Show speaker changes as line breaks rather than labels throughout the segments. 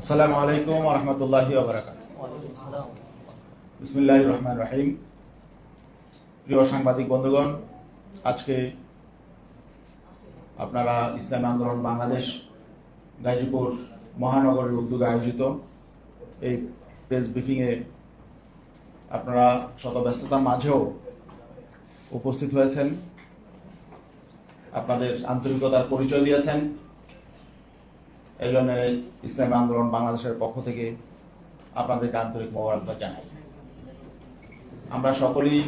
আসসালামু আলাইকুম রহমতুল্লাহি বিসমিল্লাহ রহমান রাহিম। প্রিয় সাংবাদিক বন্ধুগণ, আজকে আপনারা ইসলাম আন্দোলন বাংলাদেশ, গাজীপুর মহানগরের উদ্যোগে আয়োজিত এই প্রেস ব্রিফিংয়ে আপনারা শত ব্যস্ততার মাঝেও উপস্থিত হয়েছেন। আপনাদের আন্তরিকতার পরিচয় দিয়েছেন। এই জন্য ইসলামী আন্দোলন বাংলাদেশের পক্ষ থেকে আপনাদেরকে আন্তরিক মোবারকবাদ জানাই। আমরা সকলেই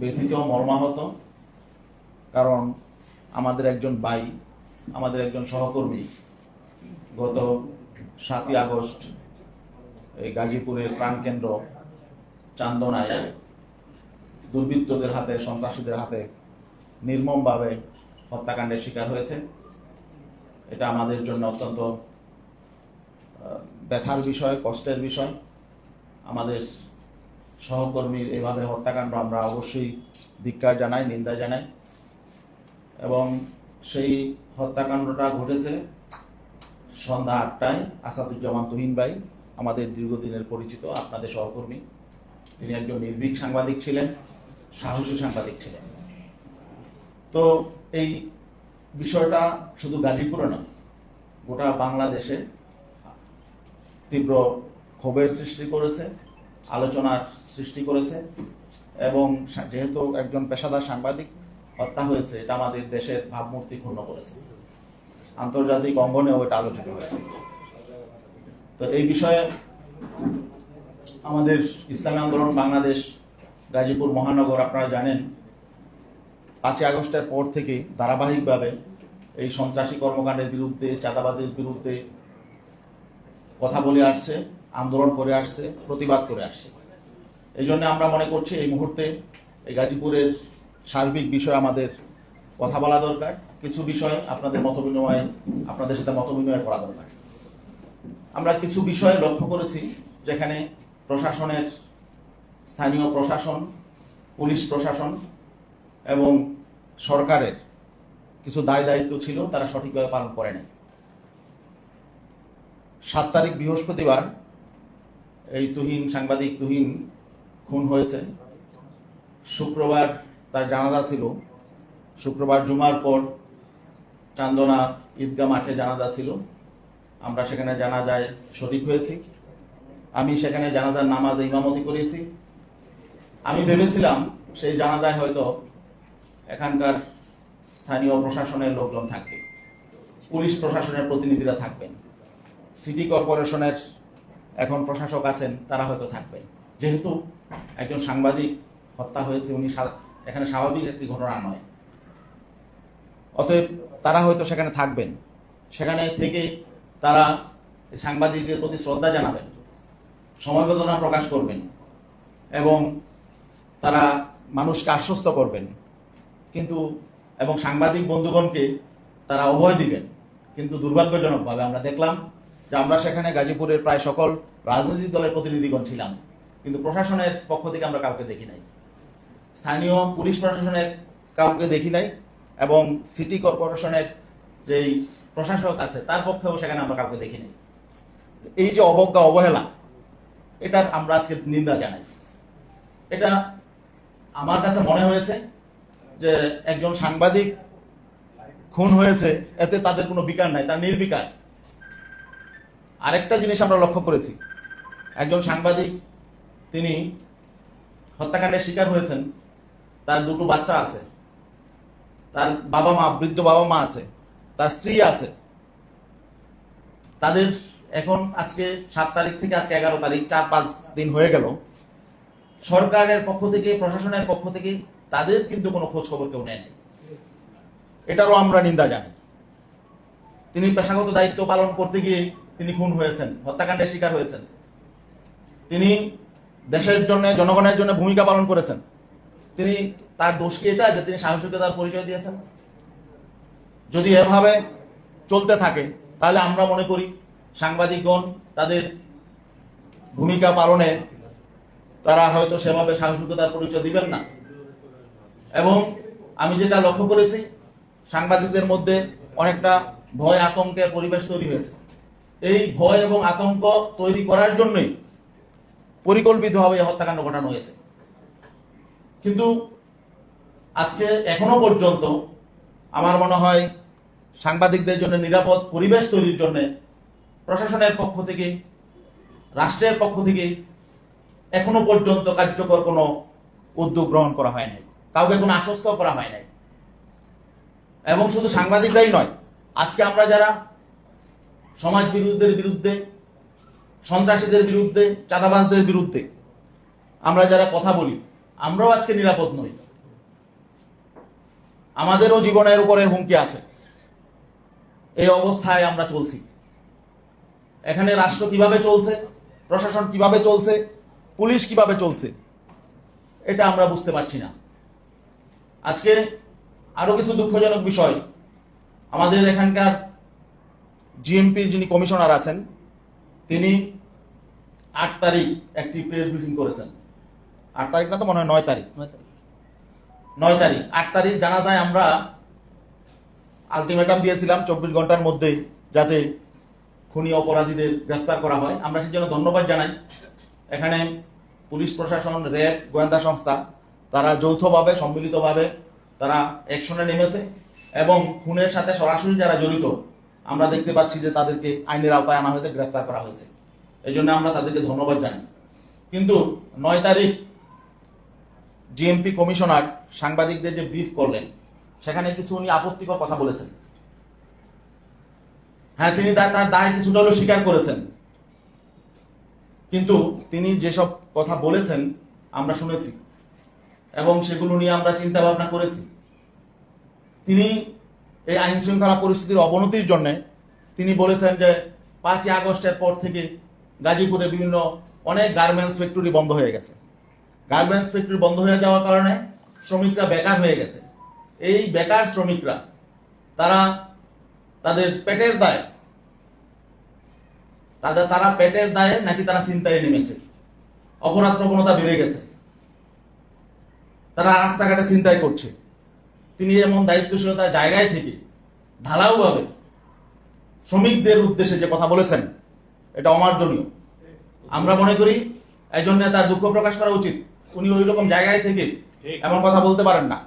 ব্যথিত, মর্মাহত, কারণ আমাদের একজন ভাই, আমাদের একজন সহকর্মী গত সাতই আগস্ট এই গাজীপুরের প্রাণকেন্দ্র চান্দনায় দুর্বৃত্তদের হাতে, সন্ত্রাসীদের হাতে নির্মমভাবে হত্যাকাণ্ডের শিকার হয়েছে। এটা আমাদের জন্য অত্যন্ত ব্যথার বিষয়, কষ্টের বিষয়। আমাদের সহকর্মীর এভাবে হত্যাকাণ্ড আমরা অবশ্যই ধিক্কার জানাই, নিন্দা জানাই। এবং সেই হত্যাকাণ্ডটা ঘটেছে সন্ধ্যা আটটায় আসাদুজ্জামান তুহিন ভাই, আমাদের দীর্ঘদিনের পরিচিত, আপনাদের সহকর্মী। তিনি একজন নির্ভীক সাংবাদিক ছিলেন, সাহসী সাংবাদিক ছিলেন। তো এই বিষয়টা শুধু গাজীপুরে নয়, গোটা বাংলাদেশে তীব্র ক্ষোভের সৃষ্টি করেছে, আলোচনার সৃষ্টি করেছে এবং যেহেতু একজন পেশাদার সাংবাদিক, হত্যা হয়েছে, এটা আমাদের দেশের ভাবমূর্তি ক্ষুণ্ণ করেছে। আন্তর্জাতিক অঙ্গনেও এটা আলোচিত হয়েছে। তো এই বিষয়ে আমাদের ইসলামী আন্দোলন, বাংলাদেশ, গাজীপুর, মহানগর, আপনারা জানেন পাঁচই আগস্টের পর থেকে ধারাবাহিকভাবে এই সন্ত্রাসী কর্মকাণ্ডের বিরুদ্ধে, চাঁদাবাজির বিরুদ্ধে কথা বলে আসছে, আন্দোলন করে আসছে, প্রতিবাদ করে আসছে। এই জন্য আমরা মনে করছি এই মুহূর্তে এই গাজীপুরের সার্বিক বিষয় আমাদের কথা বলা দরকার। কিছু বিষয় আপনাদের মত বিনিময় আপনাদের সাথে মত বিনিময় করা দরকার। আমরা কিছু বিষয়ে লক্ষ্য করেছি, যেখানে প্রশাসনের, স্থানীয় প্রশাসন, পুলিশ প্রশাসন এবং সরকারের কিছু দায় দায়িত্ব ছিল, তারা সঠিকভাবে পালন করে নাই। সাত তারিখ বৃহস্পতিবার এই তুহিন, সাংবাদিক তুহিন খুন হয়েছে। শুক্রবার তার জানাজা ছিল। শুক্রবার জুমার পর চান্দনা ঈদগা মাঠে জানাজা ছিল। আমরা সেখানে জানাজায় শরিক হয়েছি। আমি সেখানে জানাজার নামাজে ইমামতি করেছি। আমি ভেবেছিলাম সেই জানাজায় হয়তো এখানকার স্থানীয় প্রশাসনের লোকজন থাকবে, পুলিশ প্রশাসনের প্রতিনিধিরা থাকবেন, সিটি কর্পোরেশনের এখন প্রশাসক আছেন, তারা হয়তো থাকবেন। যেহেতু একজন সাংবাদিক হত্যা হয়েছে, উনি এখানে স্বাভাবিক একটি ঘটনা নয়। অতএব তারা হয়তো সেখানে থাকবেন। সেখানে থেকে তারা সাংবাদিকদের প্রতি শ্রদ্ধা জানাবেন সমবেদনা প্রকাশ করবেন এবং তারা মানুষকে আশ্বস্ত করবেন। কিন্তু, এবং সাংবাদিক বন্ধুগণকে তারা অভয় দিবেন। কিন্তু দুর্ভাগ্যজনকভাবে আমরা দেখলাম যে আমরা সেখানে গাজীপুরের প্রায় সকল রাজনৈতিক দলের প্রতিনিধিগণ ছিলাম, কিন্তু প্রশাসনের পক্ষ থেকে আমরা কাউকে দেখি নাই। স্থানীয় পুলিশ প্রশাসনের কাউকে দেখি নাই, এবং সিটি কর্পোরেশনের যেই প্রশাসক আছে, তার পক্ষেও সেখানে আমরা কাউকে দেখি নাই। এই যে অবজ্ঞা, অবহেলা, এটার আমরা আজকে নিন্দা জানাই। এটা আমার কাছে মনে হয়েছে যে একজন সাংবাদিক খুন হয়েছে, এতে তাদের কোনো বিকার নাই, তার নির্বিকার। আরেকটা জিনিস আমরা লক্ষ্য করেছি। একজন সাংবাদিক, তিনি হত্যাকাণ্ডের শিকার হয়েছেন, তার দুটো বাচ্চা আছে। তার বাবা মা, বৃদ্ধ বাবা মা আছে, তার স্ত্রী আছে। তাদের এখন আজকে সাত তারিখ থেকে আজকে এগারো তারিখ, চার পাঁচ দিন হয়ে গেল। সরকারের পক্ষ থেকে, প্রশাসনের পক্ষ থেকে তাদের কিন্তু কোনো খোঁজ খবর কেউ নেয়নি এটারও আমরা নিন্দা জানাই তিনি পেশাগত দায়িত্ব পালন করতে গিয়ে তিনি খুন হয়েছেন, হত্যাকাণ্ডের শিকার হয়েছেন। তিনি দেশের জন্য, জনগণের জন্য ভূমিকা পালন করেছেন। তিনি তার দোষ কি এটা যে তিনি সাহসিকতার পরিচয় দিয়েছেন? যদি এভাবে চলতে থাকে, তাহলে আমরা মনে করি সাংবাদিকগণ তাদের ভূমিকা পালনে তারা হয়তো সেভাবে সাহসিকতার পরিচয় দিবেন না। এবং আমি যেটা লক্ষ্য করেছি, সাংবাদিকদের মধ্যে অনেকটা ভয়, আতঙ্কের পরিবেশ তৈরি হয়েছে। এই ভয় এবং আতঙ্ক তৈরি করার জন্যই পরিকল্পিতভাবে হত্যাকাণ্ড ঘটানো হয়েছে। কিন্তু আজকে এখনও পর্যন্ত আমার মনে হয় সাংবাদিকদের জন্য নিরাপদ পরিবেশ তৈরির জন্য প্রশাসনের পক্ষ থেকে, রাষ্ট্রের পক্ষ থেকে এখনও পর্যন্ত কার্যকর কোনো উদ্যোগ গ্রহণ করা হয় নাই কাউকে কোনো আশ্বস্ত করা হয় নাই। এবং শুধু সাংবাদিকরাই নয়, আজকে আমরা যারা সমাজ বিরোধীদের বিরুদ্ধে, সন্ত্রাসীদের বিরুদ্ধে, চাঁদাবাজদের বিরুদ্ধে আমরা যারা কথা বলি, আমরাও আজকে নিরাপদ নই। আমাদেরও জীবনের উপরে হুমকি আছে। এই অবস্থায় আমরা চলছি। এখানে রাষ্ট্র কীভাবে চলছে, প্রশাসন কীভাবে চলছে, পুলিশ কীভাবে চলছে, এটা আমরা বুঝতে পারছি না। আজকে আরও কিছু দুঃখজনক বিষয়। আমাদের এখানকার জিএমপির যিনি কমিশনার আছেন তিনি আট তারিখ একটি প্রেস ব্রিফিং করেছেন। আট তারিখ না তো মনে হয় নয় তারিখ। নয় তারিখ। আট তারিখ জানা যায় আমরা আলটিমেটাম দিয়েছিলাম চব্বিশ ঘণ্টার মধ্যে যাতে খুনি অপরাধীদের গ্রেফতার করা হয়। আমরা সেই জন্য ধন্যবাদ জানাই। এখানে পুলিশ প্রশাসন র্যাব গোয়েন্দা সংস্থা তারা যৌথভাবে, সম্মিলিতভাবে তারা অ্যাকশনে নেমেছে এবং খুনের সাথে সরাসরি যারা জড়িত, আমরা দেখতে পাচ্ছি যে তাদেরকে আইনের আওতায় আনা হয়েছে গ্রেফতার করা হয়েছে। এই জন্য আমরা তাদেরকে ধন্যবাদ জানাই। কিন্তু নয় তারিখ জিএমপি কমিশনার সাংবাদিকদের যে ব্রিফ করলেন, সেখানে কিছু উনি আপত্তিকর কথা বলেছেন। হ্যাঁ তিনি তার তার দায় কিছুটা হলেও স্বীকার করেছেন। কিন্তু তিনি যেসব কথা বলেছেন, আমরা শুনেছি। এবং সেগুলো নিয়ে আমরা চিন্তা ভাবনা করেছি। তিনি এই আইন শৃঙ্খলা পরিস্থিতির অবনতির জন্য তিনি বলেছেন যে পাঁচই আগস্টের পর থেকে গাজীপুরে বিভিন্ন অনেক গার্মেন্টস ফ্যাক্টরি বন্ধ হয়ে গেছে। গার্মেন্টস ফ্যাক্টরি বন্ধ হয়ে যাওয়ার কারণে শ্রমিকরা বেকার হয়ে গেছে। এই বেকার শ্রমিকরা, তারা তাদের পেটের দায়, তাদের, তারা পেটের দায়ে নাকি তারা চিন্তায় নেমেছে? অপরাধ প্রবণতা বেড়ে গেছে। তারা রাস্তাঘাটে চিন্তায় করছে। তিনি এমন দায়িত্বশীলতার জায়গায় থেকে ঢালাওভাবে শ্রমিকদের উদ্দেশ্যে যে কথা বলেছেন, এটা অমার্জনীয়। আমরা মনে করি এই জন্য তার দুঃখ প্রকাশ করা উচিত। উনি ওই রকম জায়গায় থেকে এমন কথা বলতে পারেন না।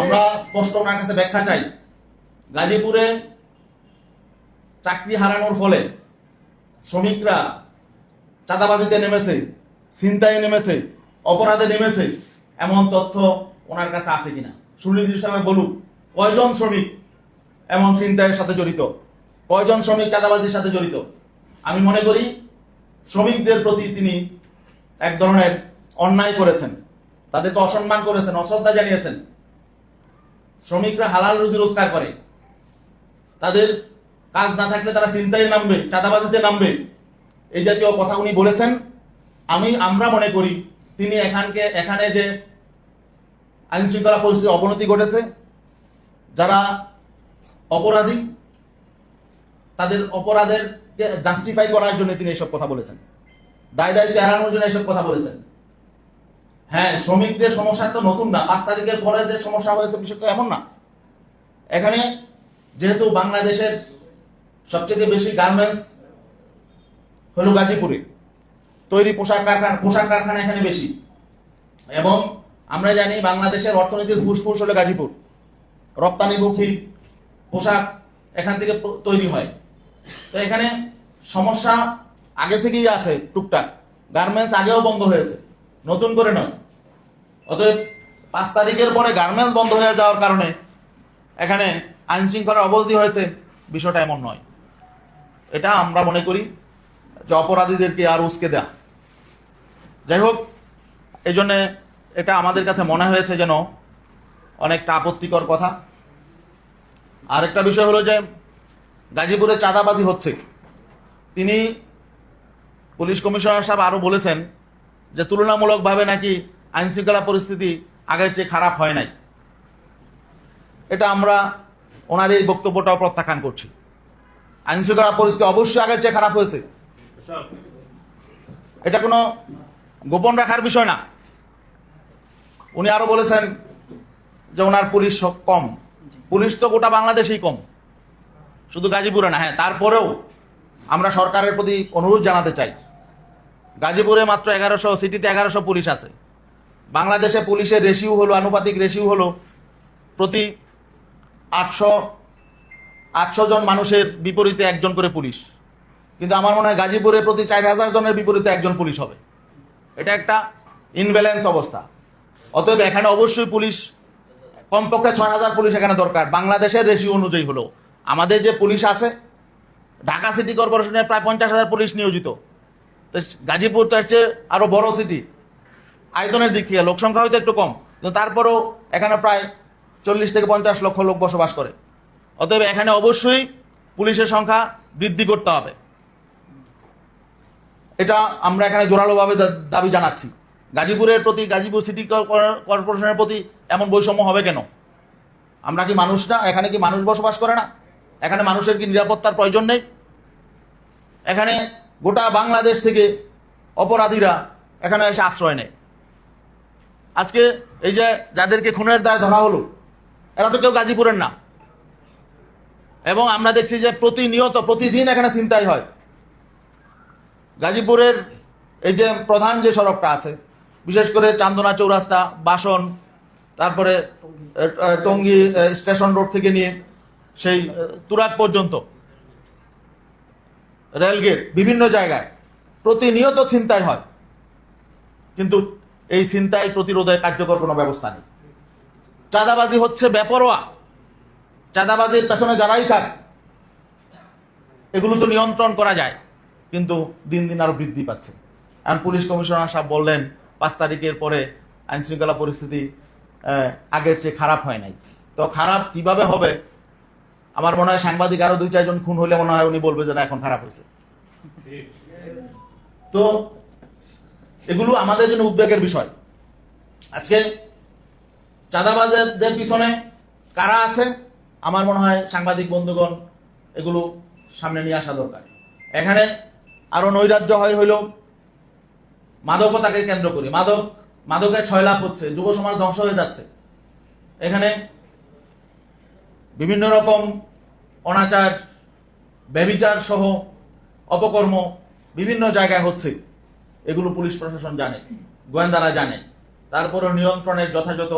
আমরা স্পষ্ট ওনার কাছে ব্যাখ্যা চাই, গাজীপুরে চাকরি হারানোর ফলে শ্রমিকরা চাঁদাবাজিতে নেমেছে ছিনতাই নেমেছে, অপরাধে নেমেছে এমন তথ্য ওনার কাছে আছে কিনা? সাহেব বলুক, কয়জন শ্রমিক এমন ছিনতাইয়ের সাথে জড়িত? কয়জন শ্রমিক চাঁদাবাজির সাথে জড়িত? আমি মনে করি শ্রমিকদের প্রতি তিনি এক ধরনের অন্যায় করেছেন। তাদেরকে অসম্মান করেছেন, অশ্রদ্ধা জানিয়েছেন। শ্রমিকরা হালাল রুজি রোজগার করে। তাদের কাজ না থাকলে তারা চিন্তায় নামবে, চাঁদাবাজিতে নামবে। এই জাতীয় কথা উনি বলেছেন। আমি, আমরা মনে করি তিনি এখানকে, এখানে যে আইন শৃঙ্খলা পরিস্থিতির অবনতি ঘটেছে। যারা অপরাধী, তাদের অপরাধের জাস্টিফাই করার জন্য তিনি এইসব কথা বলেছেন। দায় দায়িত্ব এড়ানোর জন্য এইসব কথা বলেছেন। হ্যাঁ শ্রমিকদের সমস্যা তো নতুন না। পাঁচ তারিখের পরে যে সমস্যা হয়েছে বিষয়টা এমন না। এখানে যেহেতু বাংলাদেশের সবচেয়ে বেশি গার্মেন্টস হলো গাজীপুরে। তৈরি পোশাক কারখানা পোশাক কারখানা এখানে বেশি। এবং আমরা জানি বাংলাদেশের অর্থনীতির ফুসফুস হলো গাজীপুর। রপ্তানিমুখী পোশাক এখান থেকে তৈরি হয়। তো এখানে সমস্যা আগে থেকেই আছে টুকটাক। গার্মেন্টস আগেও বন্ধ হয়েছে, নতুন করে নয়। অতএব পাঁচ তারিখের পরে গার্মেন্টস বন্ধ হয়ে যাওয়ার কারণে এখানে আইন শৃঙ্খলার অবনতি হয়েছে, বিষয়টা এমন নয়। এটা আমরা মনে করি যে অপরাধীদেরকে আর উস্কে দেয়া। যাই হোক এই জন্যে এটা আমাদের কাছে মনে হয়েছে যেন অনেকটা আপত্তিকর কথা। আরেকটা বিষয় হলো যে গাজীপুরে চাঁদাবাজি হচ্ছে। তিনি পুলিশ কমিশনার সাহেব আরও বলেছেন যে তুলনামূলকভাবে নাকি আইনশৃঙ্খলা পরিস্থিতি আগের চেয়ে খারাপ হয় নাই। এটা আমরা ওনার এই বক্তব্যটাও প্রত্যাখ্যান করছি। আইনশৃঙ্খলা পরিস্থিতি অবশ্যই আগের চেয়ে খারাপ হয়েছে। এটা কোনো গোপন রাখার বিষয় না। উনি আরও বলেছেন যে ওনার পুলিশ কম। পুলিশ তো গোটা বাংলাদেশেই কম। শুধু গাজীপুরে না হ্যাঁ তারপরেও আমরা সরকারের প্রতি অনুরোধ জানাতে চাই। গাজীপুরে মাত্র এগারোশো সিটিতে এগারোশো পুলিশ আছে। বাংলাদেশে পুলিশের রেশিও হলো আনুপাতিক রেশিও হলো প্রতি আটশো আটশো জন মানুষের বিপরীতে একজন করে পুলিশ। কিন্তু আমার মনে হয় গাজীপুরে প্রতি চার হাজার জনের বিপরীতে একজন পুলিশ হবে। এটা একটা ইনব্যালেন্স অবস্থা। অতএব এখানে অবশ্যই পুলিশ, কমপক্ষে ছয় হাজার পুলিশ এখানে দরকার। বাংলাদেশের রেশিও অনুযায়ী হলো। আমাদের যে পুলিশ আছে, ঢাকা সিটি কর্পোরেশনের প্রায় পঞ্চাশ হাজার পুলিশ নিয়োজিত। তো গাজীপুর তো হচ্ছে আরও বড় সিটি। আয়তনের দিক থেকে লোক সংখ্যা হয়তো একটু কম, কিন্তু তারপরেও এখানে প্রায় চল্লিশ থেকে পঞ্চাশ লক্ষ লোক বসবাস করে। অতএব এখানে অবশ্যই পুলিশের সংখ্যা বৃদ্ধি করতে হবে। এটা আমরা এখানে জোরালোভাবে দাবি জানাচ্ছি। গাজীপুরের প্রতি, গাজীপুর সিটি কর্পো- কর্পোরেশনের প্রতি এমন বৈষম্য হবে কেন? আমরা কি মানুষ না? এখানে কি মানুষ বসবাস করে না? এখানে মানুষের কি নিরাপত্তার প্রয়োজন নেই? এখানে গোটা বাংলাদেশ থেকে অপরাধীরা এখানে এসে আশ্রয় নেয়। আজকে এই যে যাদেরকে খুনের দায় ধরা হলো, এরা তো কেউ গাজীপুরের না। এবং আমরা দেখছি যে প্রতিনিয়ত, প্রতিদিন এখানে চিন্তাই হয়। গাজীপুরের এই যে প্রধান যে সড়কটা আছে বিশেষ করে চান্দনা চৌরাস্তা বাসন তারপরে টঙ্গী স্টেশন রোড থেকে নিয়ে সেই এ, তুরাগ পর্যন্ত। রেলগেট বিভিন্ন জায়গায়। প্রতিনিয়ত ছিনতাই হয়। কিন্তু এই ছিনতাই প্রতিরোধে কার্যকর কোনো ব্যবস্থা নেই। চাঁদাবাজি হচ্ছে বেপরোয়া। চাঁদাবাজির পেছনে যারাই থাক এগুলো তো নিয়ন্ত্রণ করা যায় কিন্তু দিন দিন আরও বৃদ্ধি পাচ্ছে। এখন পুলিশ কমিশনার সাহেব বললেন পাঁচ তারিখের পরে আইন শৃঙ্খলা পরিস্থিতি আগের চেয়ে খারাপ হয় নাই। তো খারাপ কীভাবে হবে? আমার মনে হয় সাংবাদিক আরও দুই, চারজন খুন হলে মনে হয় উনি বলবে যে না, এখন খারাপ হয়েছে। তো এগুলো আমাদের জন্য উদ্বেগের বিষয়। আজকে চাঁদাবাজদের পিছনে কারা আছে? আমার মনে হয় সাংবাদিক বন্ধুগণ এগুলো সামনে নিয়ে আসা দরকার। এখানে আরও নৈরাজ্য হয় হইল মাদকতাকে কেন্দ্র করি। মাদক মাদকের লাভ হচ্ছে, যুব সমাজ ধ্বংস হয়ে যাচ্ছে। এখানে বিভিন্ন রকম অনাচার ব্যবিচার সহ অপকর্ম বিভিন্ন জায়গায় হচ্ছে। এগুলো পুলিশ প্রশাসন জানে, গোয়েন্দারা জানে। তারপরও নিয়ন্ত্রণের যথাযথ,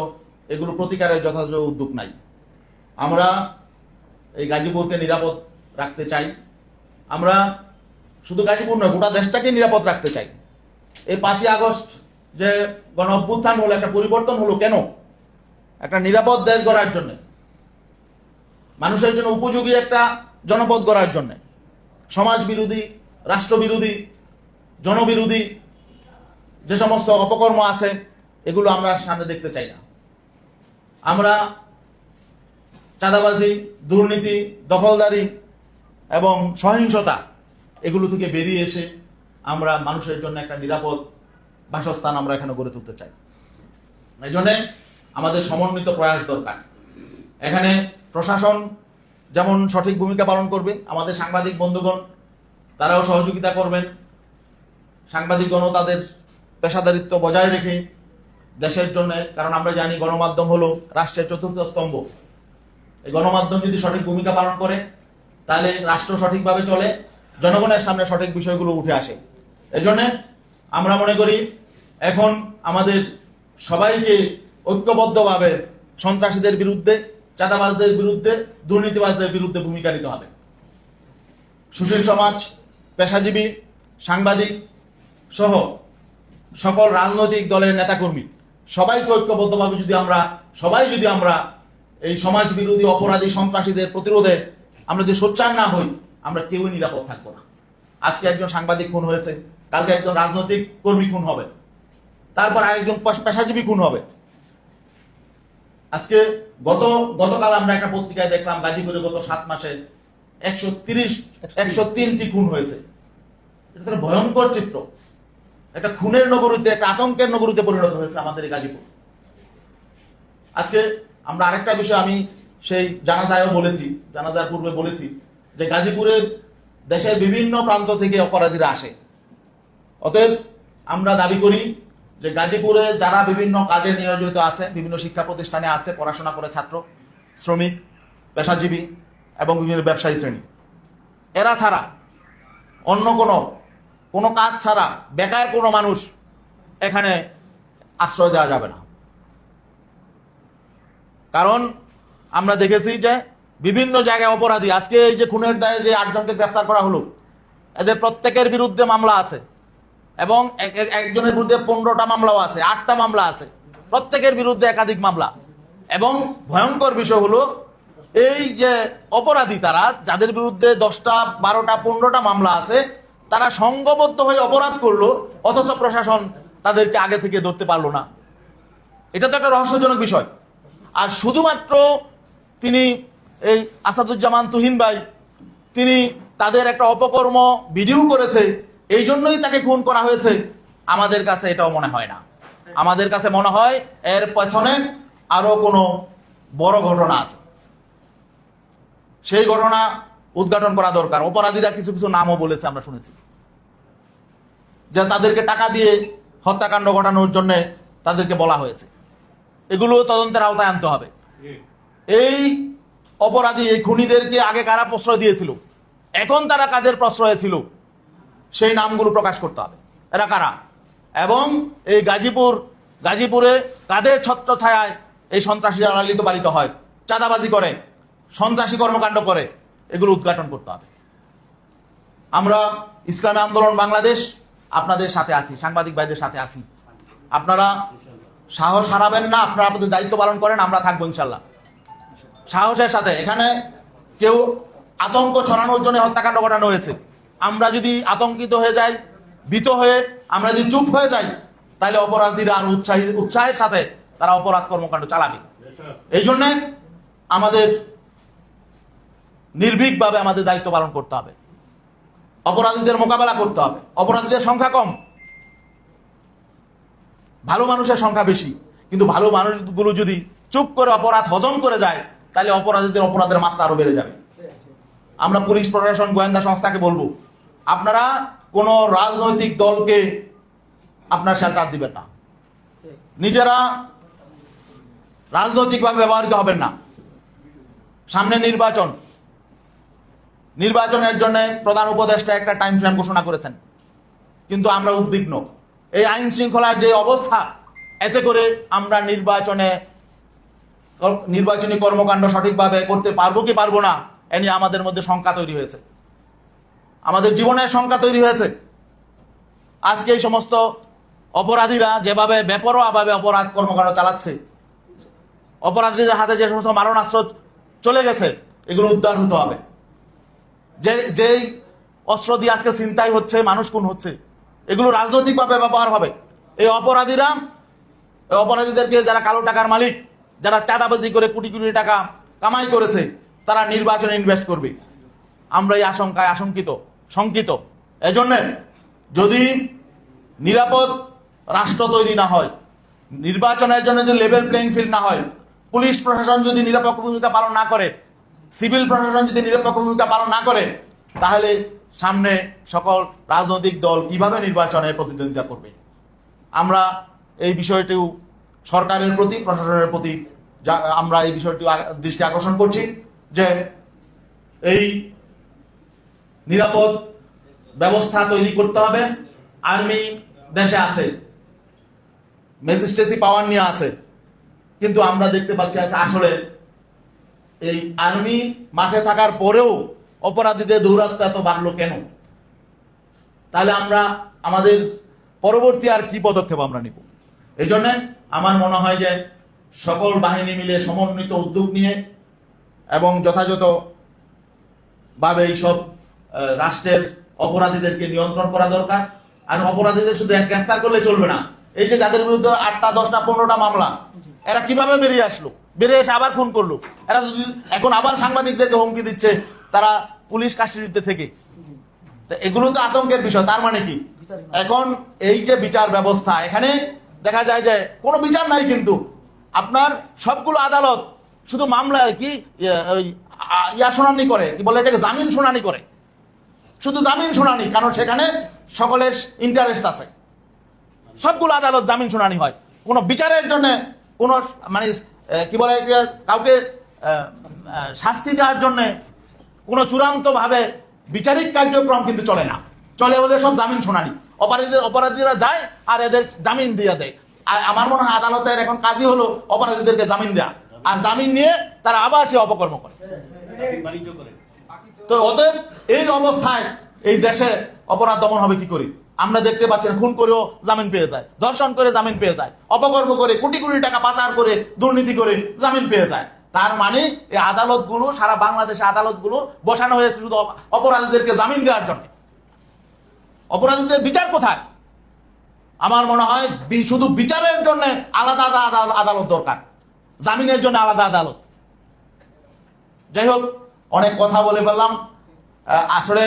এগুলো প্রতিকারের যথাযথ উদ্যোগ নাই। আমরা এই গাজীপুরকে নিরাপদ রাখতে চাই। আমরা শুধু গাজীপুর নয়, গোটা দেশটাকে নিরাপদ রাখতে চাই। এই পাঁচই আগস্ট যে গণ অভ্যুত্থান হলো, একটা পরিবর্তন হলো কেন? একটা নিরাপদ দেশ গড়ার জন্য। মানুষের জন্য উপযোগী একটা জনপদ গড়ার জন্য। সমাজ বিরোধী রাষ্ট্রবিরোধী জনবিরোধী যে সমস্ত অপকর্ম আছে, এগুলো আমরা সামনে দেখতে চাই না। আমরা চাঁদাবাজি, দুর্নীতি, দখলদারি এবং সহিংসতা এগুলো থেকে বেরিয়ে এসে আমরা মানুষের জন্য একটা নিরাপদ বাসস্থান আমরা এখানে গড়ে তুলতে চাই। এই জন্যে আমাদের সমন্বিত প্রয়াস দরকার। এখানে প্রশাসন যেমন সঠিক ভূমিকা পালন করবে, আমাদের সাংবাদিক বন্ধুগণ তারাও সহযোগিতা করবেন। সাংবাদিকগণও তাদের পেশাদারিত্ব বজায় রেখে দেশের জন্য, কারণ আমরা জানি গণমাধ্যম হলো রাষ্ট্রের চতুর্থ স্তম্ভ। এই গণমাধ্যম যদি সঠিক ভূমিকা পালন করে, তাহলে রাষ্ট্র সঠিকভাবে চলে, জনগণের সামনে সঠিক বিষয়গুলো উঠে আসে। এই জন্যে আমরা মনে করি এখন আমাদের সবাইকে ঐক্যবদ্ধভাবে সন্ত্রাসীদের বিরুদ্ধে, চাঁদাবাজদের বিরুদ্ধে, দুর্নীতিবাজদের বিরুদ্ধে ভূমিকা নিতে হবে। সুশীল সমাজ, পেশাজীবী, সাংবাদিক সহ সকল রাজনৈতিক দলের নেতাকর্মী, সবাইকে ঐক্যবদ্ধভাবে যদি আমরা, সবাই যদি আমরা এই সমাজ বিরোধী অপরাধী সন্ত্রাসীদের প্রতিরোধে আমরা যদি সোচ্চার না হই, আমরা কেউই নিরাপদ থাকব না। আজকে একজন সাংবাদিক খুন হয়েছে। কালকে একজন রাজনৈতিক কর্মী খুন হবে। তারপর আরেকজন পেশাজীবী খুন হবে। আজকে গত গতকাল আমরা একটা পত্রিকায় দেখলাম গাজীপুরে গত সাত মাসে একশো তিরিশ একশো তিনটি খুন হয়েছে। এটা একটা ভয়ঙ্কর চিত্র। একটা খুনের নগরীতে একটা আতঙ্কের নগরীতে পরিণত হয়েছে আমাদের এই গাজীপুর। আজকে আমরা আরেকটা বিষয় আমি সেই জানাজায়ও বলেছি জানাজার পূর্বে বলেছি যে গাজীপুরে দেশের বিভিন্ন প্রান্ত থেকে অপরাধীরা আসে। অতএব আমরা দাবি করি যে গাজীপুরে যারা বিভিন্ন কাজে নিয়োজিত আছে, বিভিন্ন শিক্ষা প্রতিষ্ঠানে আছে, পড়াশোনা করে ছাত্র, শ্রমিক, পেশাজীবী এবং বিভিন্ন ব্যবসায়ী শ্রেণি, এরা ছাড়া অন্য কোনো কোনো কাজ ছাড়া বেকার কোনো মানুষ এখানে আশ্রয় দেওয়া যাবে না। কারণ আমরা দেখেছি যে বিভিন্ন জায়গায় অপরাধী, আজকে এই যে খুনের দায়ে যে আটজনকে গ্রেফতার করা হলো, এদের প্রত্যেকের বিরুদ্ধে মামলা আছে। এবং এক- এক- একজনের বিরুদ্ধে পনেরোটা মামলাও আছে, আটটা মামলা আছে, প্রত্যেকের বিরুদ্ধে একাধিক মামলা। এবং ভয়ঙ্কর বিষয় হলো, এই যে অপরাধী তারা, যাদের বিরুদ্ধে দশটা, বারোটা, পনেরোটা মামলা আছে, তারা সংঘবদ্ধ হয়ে অপরাধ করল, অথচ প্রশাসন তাদেরকে আগে থেকে ধরতে পারল না। এটা তো একটা রহস্যজনক বিষয়। আর শুধুমাত্র তিনি এই আসাদুজ্জামান তুহিন ভাই, তিনি তাদের একটা অপকর্ম ভিডিও করেছে এই জন্যই তাকে খুন করা হয়েছে। আমাদের কাছে এটাও মনে হয় না। আমাদের কাছে মনে হয় এর পেছনে আরও কোনো বড় ঘটনা আছে। সেই ঘটনা উদ্ঘাটন করা দরকার। অপরাধীরা কিছু কিছু নামও বলেছে, আমরা শুনেছি। যে তাদেরকে টাকা দিয়ে হত্যাকাণ্ড ঘটানোর জন্য তাদেরকে বলা হয়েছে। এগুলো তদন্তের আওতায় আনতে হবে। এই অপরাধী, এই খুনিদেরকে আগে কারা প্রশ্রয় দিয়েছিল? এখন তারা কাদের প্রশ্রয়ে ছিল? সেই নামগুলো প্রকাশ করতে হবে। এরা কারা? এবং এই গাজীপুর, গাজীপুরে কাদের ছত্র ছায়ায় এই সন্ত্রাসীরা লালিত পালিত হয়, চাঁদাবাজি করে, সন্ত্রাসী কর্মকাণ্ড করে, এগুলো উদ্ঘাটন করতে হবে। আমরা ইসলামী আন্দোলন বাংলাদেশ আপনাদের সাথে আছি, সাংবাদিক ভাইদের সাথে আছি। আপনারা সাহস হারাবেন না, আপনারা আপনাদের দায়িত্ব পালন করেন, আমরা থাকব ইনশাল্লাহ। সাহসের সাথে, এখানে কেউ আতঙ্ক ছড়ানোর জন্য হত্যাকাণ্ড ঘটানো হয়েছে। আমরা যদি আতঙ্কিত হয়ে যাই, ভীত হয়ে আমরা যদি চুপ হয়ে যাই, তাহলে অপরাধীরা আর উৎসাহী, উৎসাহের সাথে তারা অপরাধ কর্মকাণ্ড চালাবে। এই জন্যে আমাদের নির্ভীকভাবে আমাদের দায়িত্ব পালন করতে হবে। অপরাধীদের মোকাবেলা করতে হবে। অপরাধীদের সংখ্যা কম। ভালো মানুষের সংখ্যা বেশি। কিন্তু ভালো মানুষগুলো যদি চুপ করে অপরাধ হজম করে যায়, তাহলে অপরাধীদের অপরাধের মাত্রা আরও বেড়ে যাবে। আমরা পুলিশ প্রশাসন গোয়েন্দা সংস্থাকে বলব আপনারা কোন রাজনৈতিক দলকে আপনার শেল্টার দিবেন না। নিজেরা রাজনৈতিকভাবে ব্যবহৃত হবেন না। সামনে নির্বাচন। নির্বাচনের জন্য প্রধান উপদেষ্টা একটা টাইম ফ্রেম ঘোষণা করেছেন। কিন্তু আমরা উদ্বিগ্ন। এই আইন শৃঙ্খলার যে অবস্থা, এতে করে আমরা নির্বাচনে নির্বাচনী কর্মকাণ্ড সঠিকভাবে করতে পারব কি পারব না, এ নিয়ে আমাদের মধ্যে শঙ্কা তৈরি হয়েছে। আমাদের জীবনের শঙ্কা তৈরি হয়েছে। আজকে এই সমস্ত অপরাধীরা যেভাবে বেপরোয়াভাবে অপরাধ কর্মকাণ্ড চালাচ্ছে, অপরাধীদের হাতে যে সমস্ত মারণাস্ত্র চলে গেছে, এগুলো উদ্ধার হতে হবে। যে, যেই অস্ত্র দিয়ে আজকে চিন্তাই হচ্ছে, মানুষ কোন হচ্ছে, এগুলো রাজনৈতিকভাবে ব্যবহার হবে। এই অপরাধীরা অপরাধীদেরকে যারা কালো টাকার মালিক, যারা চাঁদাবাজি করে কোটি কোটি টাকা কামাই করেছে, তারা নির্বাচনে ইনভেস্ট করবে। আমরা এই আশঙ্কায় আশঙ্কিত। শঙ্কিত। এজন্য যদি নিরাপদ রাষ্ট্র তৈরি না হয়, নির্বাচনের জন্য যদি লেভেল প্লেইং ফিল্ড না হয়, পুলিশ প্রশাসন যদি নিরপেক্ষ ভূমিকা পালন না করে সিভিল প্রশাসন যদি নিরপেক্ষ ভূমিকা পালন না করে, তাহলে সামনে সকল রাজনৈতিক দল কীভাবে নির্বাচনে প্রতিদ্বন্দ্বিতা করবে? আমরা এই বিষয়টিও সরকারের প্রতি, প্রশাসনের প্রতি আমরা এই বিষয়টি দৃষ্টি আকর্ষণ করছি যে এই নিরাপদ ব্যবস্থা তৈরি করতে হবে। আর্মি দেশে আছে। ম্যাজিস্ট্রেসি পাওয়ার নিয়ে আছে। কিন্তু আমরা দেখতে পাচ্ছি আসলে এই আর্মি মাঠে থাকার পরেও অপরাধীদের দৌরাত্ম এত বাড়লো কেন? তাহলে আমরা আমাদের পরবর্তী আর কি পদক্ষেপ আমরা নিব? এই জন্য আমার মনে হয় যে সকল বাহিনী মিলে সমন্বিত উদ্যোগ নিয়ে এবং যথাযথ ভাবে এইসব রাষ্ট্রের অপরাধীদেরকে নিয়ন্ত্রণ করা দরকার। আর অপরাধীদের শুধু এক গ্রেফতার করলে চলবে না। এই যে যাদের বিরুদ্ধে আটটা দশটা পনেরোটা মামলা এরা কীভাবে বেরিয়ে আসলো? বেরিয়ে এসে আবার খুন করল? এরা যদি এখন আবার সাংবাদিকদেরকে হুমকি দিচ্ছে তারা পুলিশ কাস্টডিতে থেকে। এগুলো তো আতঙ্কের বিষয় তার মানে কি? এখন এই যে বিচার ব্যবস্থা এখানে দেখা যায় যে কোনো বিচার নাই কিন্তু। আপনার সবগুলো আদালত শুধু মামলা কি ইয়ে, ইয়া শুনানি করে কি বলে এটাকে জামিন শুনানি করে। শুধু জামিন শুনানি কারণ সেখানে সকলের ইন্টারেস্ট আছে। সবগুলো আদালত জামিন শুনানি হয়। কোনো বিচারের জন্য কোনো মানে কি বলে কাউকে শাস্তি দেওয়ার জন্য কোনো চূড়ান্ত ভাবে বিচারিক কার্যক্রম কিন্তু চলে না। চলে হলে সব জামিন শুনানি। অপরাধীদের অপরাধীরা যায় আর এদের জামিন দিয়ে দেয়। আর আমার মনে হয় আদালতের এখন কাজই হলো অপরাধীদেরকে জামিন দেয়া। আর জামিন নিয়ে তারা আবার সে অপকর্ম করে। তো অতএব এই অবস্থায় এই দেশে অপরাধ দমন হবে কি করে? আমরা দেখতে পাচ্ছেন খুন করেও জামিন পেয়ে যায়, ধর্ষণ করে জামিন পেয়ে যায়, অপকর্ম করে কোটি কোটি টাকা পাচার করে, দুর্নীতি করে জামিন পেয়ে যায়। তার মানে এই আদালতগুলো, সারা বাংলাদেশে আদালতগুলো বসানো হয়েছে শুধু অপরাধীদেরকে জামিন দেওয়ার জন্য। অপরাধীদের বিচার কোথায়? আমার মনে হয় শুধু বিচারের জন্য আলাদা আলাদা আদাল- আদালত দরকার। জামিনের জন্য আলাদা আদালত। যাই হোক, অনেক কথা বলে ফেললাম। আসলে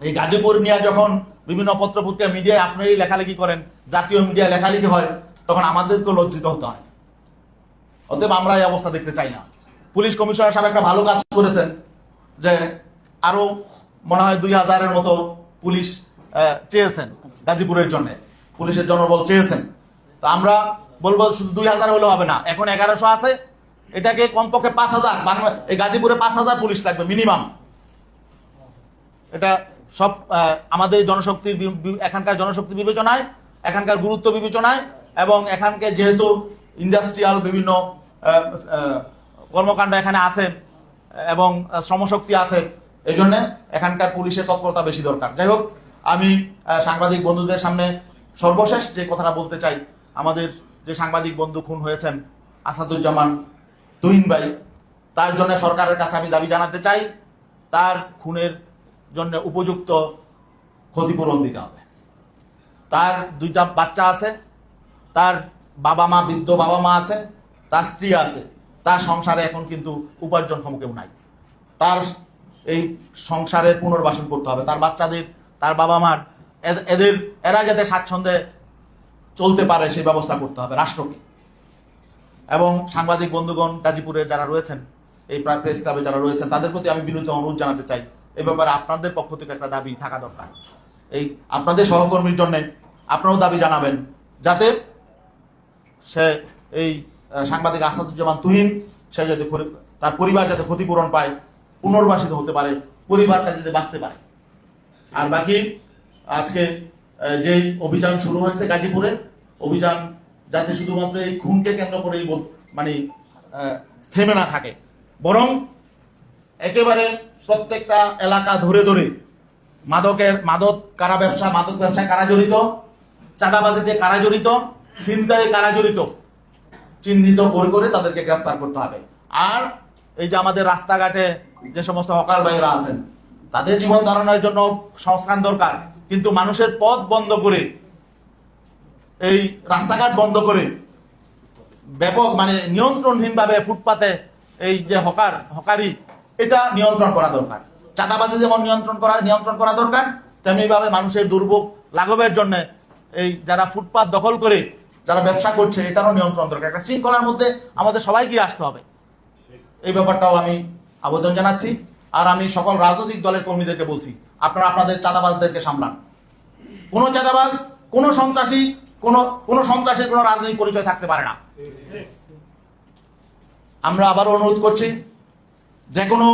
এই গাজীপুর নিয়ে যখন বিভিন্ন পত্রপত্রিকা, মিডিয়ায় আপনারই লেখালেখি করেন, জাতীয় মিডিয়ায় লেখালেখি হয়, তখন আমাদেরকেও লজ্জিত হতে হয়। অতএব আমরা এই অবস্থা দেখতে চাই না। পুলিশ কমিশনার সাহেব একটা ভালো কাজ করেছেন, যে আরও মনে হয় দুই হাজারের মতো পুলিশ চেয়েছেন গাজীপুরের জন্য। পুলিশের জনবল চেয়েছেন। তো আমরা বলব শুধু দুই হাজার হলে হবে না, এখন এগারোশো আছে, এটাকে কমপক্ষে পাঁচ হাজার, বাংলা এই গাজীপুরে পাঁচ হাজার পুলিশ লাগবে, মিনিমাম। এটা সব আমাদের জনশক্তির এখানকার জনশক্তি বিবেচনায়, এখানকার গুরুত্ব বিবেচনায়, এবং এখানকে যেহেতু ইন্ডাস্ট্রিয়াল বিভিন্ন কর্মকাণ্ড এখানে আছে, এবং শ্রমশক্তি আছে এই জন্যে এখানকার পুলিশের তৎপরতা বেশি দরকার। যাই হোক, আমি সাংবাদিক বন্ধুদের সামনে সর্বশেষ যে কথাটা বলতে চাই, আমাদের যে সাংবাদিক বন্ধু খুন হয়েছেন আসাদুজ্জামান তুহিন ভাই, তার জন্য সরকারের কাছে আমি দাবি জানাতে চাই, তার খুনের জন্য উপযুক্ত ক্ষতিপূরণ দিতে হবে। তার দুইটা বাচ্চা আছে, তার বাবা মা, বৃদ্ধ বাবা মা আছে, তার স্ত্রী আছে, তার সংসারে এখন কিন্তু উপার্জনক্ষম কেউ নাই। তার এই সংসারের পুনর্বাসন করতে হবে। তার বাচ্চাদের, তার বাবা মার এদের, এরা যাতে স্বাচ্ছন্দ্যে চলতে পারে সেই ব্যবস্থা করতে হবে রাষ্ট্রকে। এবং সাংবাদিক বন্ধুগণ, গাজীপুরের যারা রয়েছেন, এই প্রায় প্রেস ক্লাবে যারা রয়েছেন, তাদের প্রতি আমি বিনীত অনুরোধ জানাতে চাই। এই ব্যাপারে আপনাদের পক্ষ থেকে একটা দাবি থাকা দরকার। এই আপনাদের সহকর্মীর জন্য আপনারাও দাবি জানাবেন যাতে সে এই সাংবাদিক আসাদুজ্জামান তুহিন, সে যাতে তার পরিবার যাতে ক্ষতিপূরণ পায়, পুনর্বাসিত হতে পারে, পরিবারটা যাতে বাঁচতে পারে। আর বাকি, আজকে যেই অভিযান শুরু হয়েছে গাজীপুরে, অভিযান যাতে শুধুমাত্র এই খুনকে কেন্দ্র বোধ- মানে থেমে না থাকে, বরং একেবারে প্রত্যেকটা এলাকা ধরে ধরে মাদকের, মাদক কারা ব্যবসা, মাদক ব্যবসায় কারা জড়িত? চাঁদাবাজিতে কারা জড়িত? ছিনতাই কারা জড়িত? চিহ্নিত করে করে তাদেরকে গ্রেফতার করতে হবে। আর এই যে আমাদের রাস্তাঘাটে যে সমস্ত হকার ভাইয়েরা আছেন, তাদের জীবন ধারণের জন্য সংস্থান দরকার। কিন্তু মানুষের পথ বন্ধ করে, এই রাস্তাঘাট বন্ধ করে ব্যাপক মানে নিয়ন্ত্রণহীনভাবে ফুটপাতে এই যে হকার, হকারি এটা নিয়ন্ত্রণ করা দরকার। চাঁদাবাজি যেমন নিয়ন্ত্রণ করা নিয়ন্ত্রণ করা দরকার তেমনি ভাবে মানুষের দুর্ভোগ লাঘবের জন্য এই যারা ফুটপাত দখল করে, যারা ব্যবসা করছে, এটারও নিয়ন্ত্রণ দরকার। একটা শৃঙ্খলার মধ্যে আমাদের সবাইকে আসতে হবে। এই ব্যাপারটাও আমি আবেদন জানাচ্ছি। আর আমি সকল রাজনৈতিক দলের কর্মীদেরকে বলছি, আপনারা আপনাদের চাঁদাবাজদেরকে সামলান। কোনো চাঁদাবাজ, কোনো সন্ত্রাসী, কোনো কোনো সন্ত্রাসের কোনো রাজনৈতিক পরিচয় থাকতে পারে না। আমরা আবারও অনুরোধ করছি যে কোনো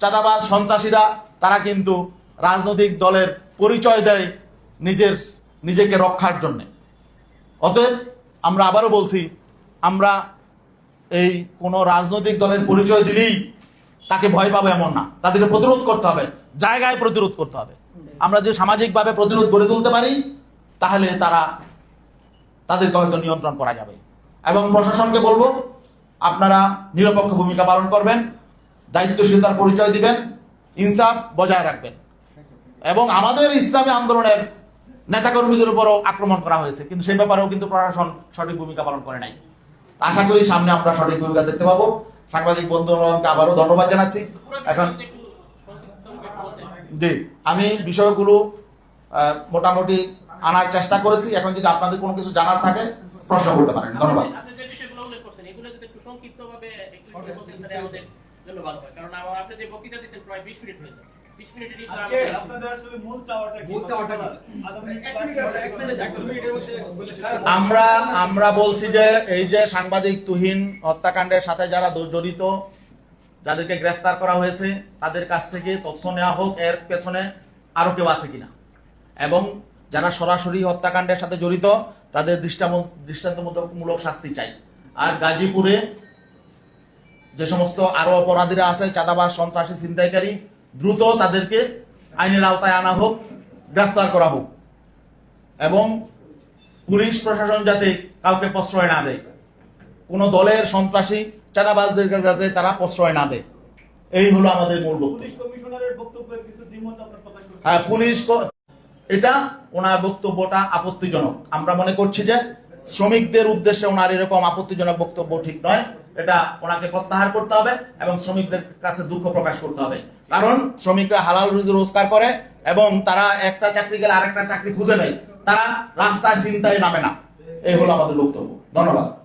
চাঁদাবাজ, সন্ত্রাসীরা, তারা কিন্তু রাজনৈতিক দলের পরিচয় দেয় নিজের, নিজেকে রক্ষার জন্যে। অতএব আমরা আবারও বলছি, আমরা এই কোনো রাজনৈতিক দলের পরিচয় দিলেই তাকে ভয় পাবে এমন না। তাদেরকে প্রতিরোধ করতে হবে, জায়গায় প্রতিরোধ করতে হবে। আমরা যে সামাজিকভাবে প্রতিরোধ গড়ে তুলতে পারি, তাহলে তারা, তাদেরকে হয়তো নিয়ন্ত্রণ করা যাবে। এবং প্রশাসনকে বলব আপনারা নিরপেক্ষ ভূমিকা পালন করবেন, দায়িত্বশীলতার পরিচয় দিবেন, ইনসাফ বজায় রাখবেন। এবং আমাদের ইসলামী আন্দোলনের নেতাকর্মীদের উপরও আক্রমণ করা হয়েছে, কিন্তু সেই ব্যাপারেও কিন্তু প্রশাসন সঠিক ভূমিকা পালন করে নাই। আশা করি সামনে আমরা সঠিক ভূমিকা দেখতে পাবো। সাংবাদিক বন্ধুগণকে আবারও ধন্যবাদ জানাচ্ছি। এখন জি, আমি বিষয়গুলো মোটামুটি আনার চেষ্টা করেছি। এখন যদি আপনাদের কোনো কিছু জানার থাকে, প্রশ্ন করতে পারেন। ধন্যবাদ
আপনি যে বিষয়গুলো উল্লেখ করছেন এগুলো যদি একটু সংক্ষিপ্তভাবে আমাদের জন্য ভালো হয় কারণ আমার আপনি যে বক্তৃতা দিচ্ছেন প্রায় বিশ মিনিট হয়ে
আমরা আমরা বলছি যে এই যে সাংবাদিক তুহিন হত্যাকাণ্ডের সাথে যারা জড়িত যাদেরকে গ্রেফতার করা হয়েছে তাদের কাছ থেকে তথ্য নেওয়া হোক এর পেছনে আরও কেউ আছে কিনা। এবং যারা সরাসরি হত্যাকাণ্ডের সাথে জড়িত তাদের দৃষ্টাম- দৃষ্টান্তমূলক শাস্তি চাই। আর গাজীপুরে যে সমস্ত আরও অপরাধীরা আছে চাঁদাবাজ সন্ত্রাসী ছিনতাইকারী দ্রুত তাদেরকে আইনের আওতায় আনা হোক গ্রেফতার করা হোক এবং পুলিশ প্রশাসন যাতে কাউকে প্রশ্রয় না দেয়। কোনো দলের সন্ত্রাসী চাঁদাবাজদেরকে যাতে তারা প্রশ্রয় না দেয়। এই হলো আমাদের মূল বক্তব্য। হ্যাঁ পুলিশ এটা ওনার বক্তব্যটা আপত্তিজনক। আমরা মনে করছি যে শ্রমিকদের উদ্দেশ্যে ওনার এরকম আপত্তিজনক বক্তব্য ঠিক নয়। এটা ওনাকে প্রত্যাহার করতে হবে এবং শ্রমিকদের কাছে দুঃখ প্রকাশ করতে হবে। কারণ শ্রমিকরা হালাল রুজি রোজগার করে এবং তারা একটা চাকরি গেলে আরেকটা চাকরি খুঁজে নেয়। তারা রাস্তায় চিন্তায় নামে না। এই হলো আমাদের বক্তব্য। ধন্যবাদ।